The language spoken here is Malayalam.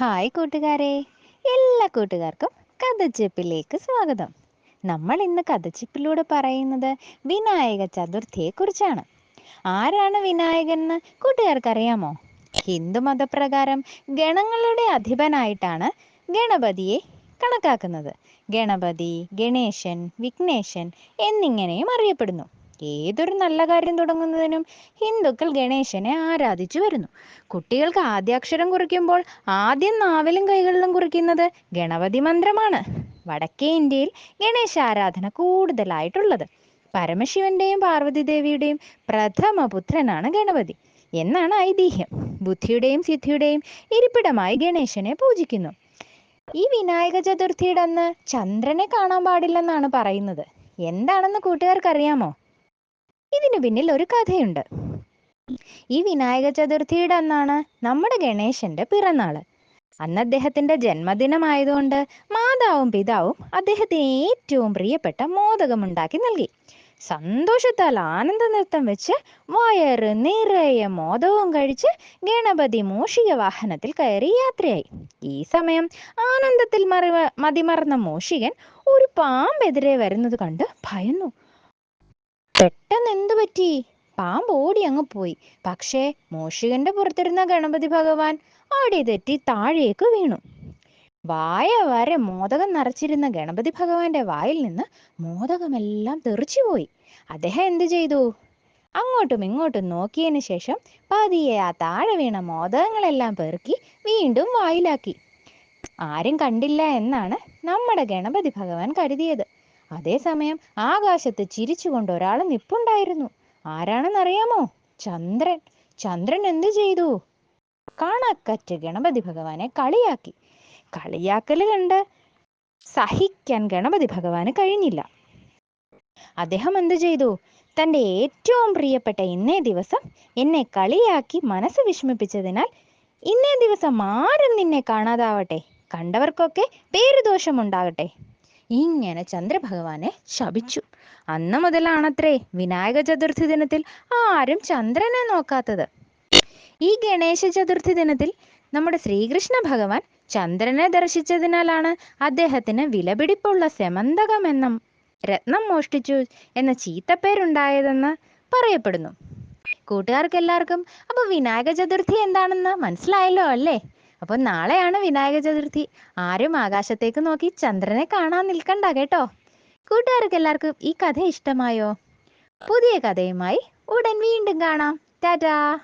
ഹായ് കൂട്ടുകാരെ. എല്ലാ കൂട്ടുകാർക്കും കഥച്ചിപ്പിലേക്ക് സ്വാഗതം. നമ്മൾ ഇന്ന് കഥച്ചിപ്പിലൂടെ പറയുന്നത് വിനായക ചതുർത്ഥിയെക്കുറിച്ചാണ്. ആരാണ് വിനായകൻ എന്ന് കൂട്ടുകാർക്ക് അറിയാമോ ഹിന്ദു മതപ്രകാരം ഗണങ്ങളുടെ അധിപനായിട്ടാണ് ഗണപതിയെ കണക്കാക്കുന്നത്. ഗണപതി ഗണേശൻ വിഘ്നേശൻ എന്നിങ്ങനെയും അറിയപ്പെടുന്നു. ഏതൊരു നല്ല കാര്യം തുടങ്ങുന്നതിനും ഹിന്ദുക്കൾ ഗണേശനെ ആരാധിച്ചു വരുന്നു. കുട്ടികൾക്ക് ആദ്യാക്ഷരം കുറിക്കുമ്പോൾ ആദ്യം നാവിലും കൈകളിലും കുറിക്കുന്നത് ഗണപതി മന്ത്രമാണ്. വടക്കേ ഇന്ത്യയിൽ ഗണേശ ആരാധന കൂടുതലായിട്ടുള്ളത്. പരമശിവന്റെയും പാർവതി ദേവിയുടെയും പ്രഥമ പുത്രനാണ് ഗണപതി. എന്നാണ് ഐതിഹ്യം. ബുദ്ധിയുടെയും സിദ്ധിയുടെയും ഇരിപ്പിടമായി ഗണേശനെ പൂജിക്കുന്നു. ഈ വിനായക ചതുർത്ഥിയുടെ അന്ന് ചന്ദ്രനെ കാണാൻ പാടില്ലെന്നാണ് പറയുന്നത്. എന്താണെന്ന് കൂട്ടുകാർക്ക് അറിയാമോ ഇതിനു പിന്നിൽ ഒരു കഥയുണ്ട്. ഈ വിനായക ചതുർത്ഥിയുടെ അന്നാണ് നമ്മുടെ ഗണേശന്റെ പിറന്നാൾ. അന്ന് അദ്ദേഹത്തിന്റെ ജന്മദിനമായതുകൊണ്ട് മാതാവും പിതാവും അദ്ദേഹത്തിന് ഏറ്റവും പ്രിയപ്പെട്ട മോദകമുണ്ടാക്കി നൽകി. സന്തോഷത്താൽ ആനന്ദ നൃത്തം വെച്ച് വയറ് നിറയെ മോദവും കഴിച്ച് ഗണപതി മൂഷിക വാഹനത്തിൽ കയറി യാത്രയായി. ഈ സമയം ആനന്ദത്തിൽ മറി മതിമറന്ന മൂഷികൻ ഒരു പാമ്പെതിരെ വരുന്നത് കണ്ട് ഭയന്നു. പെട്ടെന്ന് എന്തു പറ്റി പാമ്പ് ഓടി അങ്ങ് പോയി. പക്ഷേ മോഷികന്റെ പുറത്തിരുന്ന ഗണപതി ഭഗവാൻ അവിടെ തെറ്റി താഴേക്ക് വീണു. വായ വരെ മോദകം നിറച്ചിരുന്ന ഗണപതി ഭഗവാന്റെ വായിൽ നിന്ന് മോദകമെല്ലാം തെറിച്ചുപോയി അദ്ദേഹം എന്തു ചെയ്തു? അങ്ങോട്ടും ഇങ്ങോട്ടും നോക്കിയതിന് ശേഷം പതിയെ ആ താഴെ വീണ മോദകങ്ങളെല്ലാം പെറുക്കി വീണ്ടും വായിലാക്കി. ആരും കണ്ടില്ല എന്നാണ് നമ്മുടെ ഗണപതി ഭഗവാൻ കരുതിയത്. അതേസമയം ആകാശത്ത് ചിരിച്ചുകൊണ്ട് ഒരാൾ നിപ്പുണ്ടായിരുന്നു. ആരാണെന്നറിയാമോ? ചന്ദ്രൻ. ചന്ദ്രൻ എന്ത് ചെയ്തു? കാണാക്കറ്റ് ഗണപതി ഭഗവാനെ കളിയാക്കി. കളിയാക്കൽ കണ്ട് സഹിക്കാൻ ഗണപതി ഭഗവാന് കഴിഞ്ഞില്ല. അദ്ദേഹം എന്ത് ചെയ്തു? തന്റെ ഏറ്റവും പ്രിയപ്പെട്ട ഇന്നേ ദിവസം എന്നെ കളിയാക്കി മനസ്സ് വിഷമിപ്പിച്ചതിനാൽ ഇന്നേ ദിവസം ആരും നിന്നെ കാണാതാവട്ടെ. കണ്ടവർക്കൊക്കെ പേരുദോഷമുണ്ടാകട്ടെ. ഇങ്ങനെ ചന്ദ്രഭഗവാനെ ശപിച്ചു. അന്ന് മുതലാണത്രേ വിനായക ചതുർത്ഥി ദിനത്തിൽ ആരും ചന്ദ്രനെ നോക്കാത്തത്. ഈ ഗണേശ ചതുർത്ഥി ദിനത്തിൽ നമ്മുടെ ശ്രീകൃഷ്ണ ഭഗവാൻ ചന്ദ്രനെ ദർശിച്ചതിനാലാണ് അദ്ദേഹത്തിന് വിലപിടിപ്പുള്ള സെമന്തകം എന്ന രത്നം മോഷ്ടിച്ചു എന്ന ചീത്തപ്പേരുണ്ടായതെന്ന് പറയപ്പെടുന്നു. കൂട്ടുകാർക്ക് എല്ലാവർക്കും അപ്പൊ വിനായക ചതുർത്ഥി എന്താണെന്ന് മനസ്സിലായല്ലോ അല്ലേ? അപ്പൊ നാളെയാണ് വിനായക ചതുർത്ഥി. ആരും ആകാശത്തേക്ക് നോക്കി ചന്ദ്രനെ കാണാൻ നിൽക്കണ്ട കേട്ടോ? കൂട്ടുകാർക്ക് എല്ലാവർക്കും ഈ കഥ ഇഷ്ടമായോ? പുതിയ കഥയുമായി ഉടൻ വീണ്ടും കാണാം. ടാറ്റാ!